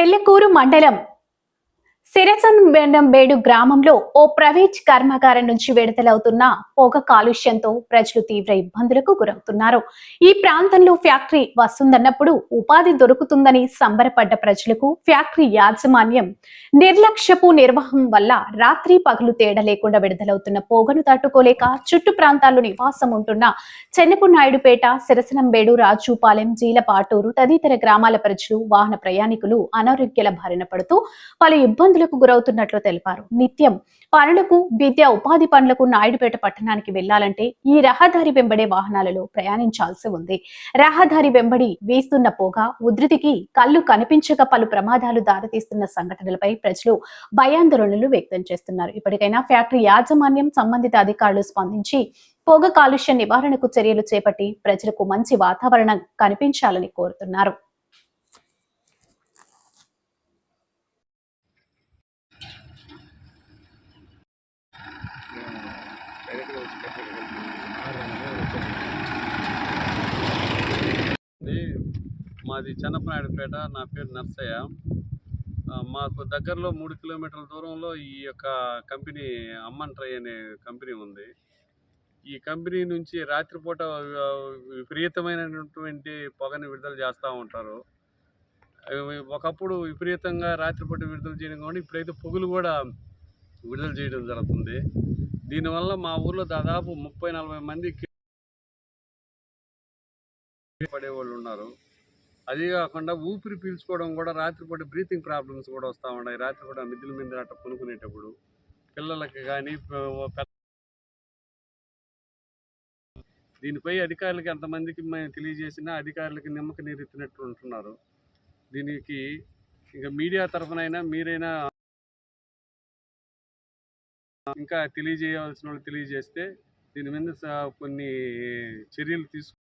വെള്ളിക്കൂരു മണ്ഡലം సిరసంబేడు గ్రామంలో ఓ ప్రైవేట్ కర్మాగారం నుంచి విడుదలవుతున్న పొగ కాలుష్యంతో ప్రజలు తీవ్ర ఇబ్బందులకు గురవుతున్నారు. ఈ ప్రాంతంలో ఫ్యాక్టరీ వస్తుందన్నప్పుడు ఉపాధి దొరుకుతుందని సంబరపడ్డ ప్రజలకు ఫ్యాక్టరీ యాజమాన్యం నిర్లక్ష్యపు నిర్వహం వల్ల రాత్రి పగలు తేడా లేకుండా విడుదలవుతున్న పొగను తట్టుకోలేక చుట్టు ప్రాంతాల్లో నివాసం ఉంటున్న చెన్నపు నాయుడుపేట సిరసనంబేడు రాజుపాలెం జీలపాటూరు తదితర గ్రామాల ప్రజలు వాహన ప్రయాణికులు అనారోగ్యాల బారిన పడుతూ పలు ఇబ్బందులకు గురవుతున్నట్లు తెలిపారు. నిత్యం పనులకు విద్య ఉపాధి పనులకు నాయుడుపేట పట్టణానికి వెళ్ళాలంటే ఈ రహదారి వెంబడే వాహనాలలో ప్రయాణించాల్సి ఉంది. రహదారి వెంబడి వీస్తున్న పోగా ఉధృతికి కళ్ళు కనిపించక పలు ప్రమాదాలు దారితీస్తున్న సంఘటనలపై ప్రజలు భయాందోళనలు వ్యక్తం చేస్తున్నారు. ఇప్పటికైనా ఫ్యాక్టరీ యాజమాన్యం సంబంధిత అధికారులు స్పందించి పొగ కాలుష్య నివారణకు చర్యలు చేపట్టి ప్రజలకు మంచి వాతావరణం కనిపించాలని కోరుతున్నారు. మాది చెన్నపనాయుడుపేట నా పేరు నర్సయ్య. మాకు దగ్గరలో మూడు కిలోమీటర్ల దూరంలో ఈ యొక్క కంపెనీ అమ్మన్ ట్రై అనే కంపెనీ ఉంది. ఈ కంపెనీ నుంచి రాత్రిపూట విపరీతమైనటువంటి పొగని విడుదల చేస్తూ ఉంటారు. అవి ఒకప్పుడు విపరీతంగా రాత్రిపూట విడుదల చేయడం కానీ ఇప్పుడైతే పొగులు కూడా విడుదల చేయడం జరుగుతుంది. దీనివల్ల మా ఊర్లో దాదాపు ముప్పై నలభై మంది పడేవాళ్ళు ఉన్నారు. అది కాకుండా ఊపిరి పీల్చుకోవడం కూడా రాత్రిపూట బ్రీతింగ్ ప్రాబ్లమ్స్ కూడా వస్తూ ఉన్నాయి. రాత్రిపూట మిద్దెల మీద అట్ట కొనుక్కునేటప్పుడు పిల్లలకి కానీ దీనిపై అధికారులకి ఎంతమందికి మేము తెలియజేసినా అధికారులకి నిమ్మక నీరెత్తినట్టు ఉంటున్నారు. దీనికి ఇంకా మీడియా తరఫునైనా మీరైనా ఇంకా తెలియజేయవలసిన వాళ్ళు తెలియజేస్తే దీని మీద కొన్ని చర్యలు తీసుకు